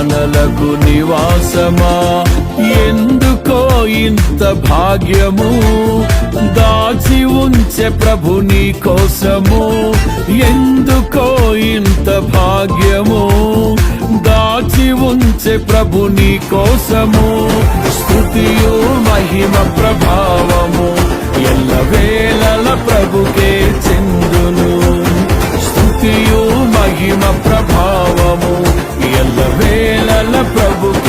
హృదయార్పణలకు నివాసమా? ఎందుకో ఇంత భాగ్యము? దాచి ఉంచే ప్రభు నీ కోసము. ఎందుకో ఇంత భాగ్యము? దాచి ఉంచే ప్రభు నీ కోసము. స్థుతియు మహిమ ప్రభావము ఎల్ల వేళల ప్రభుకే చెందును. స్థుతియు మహిమ ప్రభావము ఎల్ల వేళల ప్రభుకే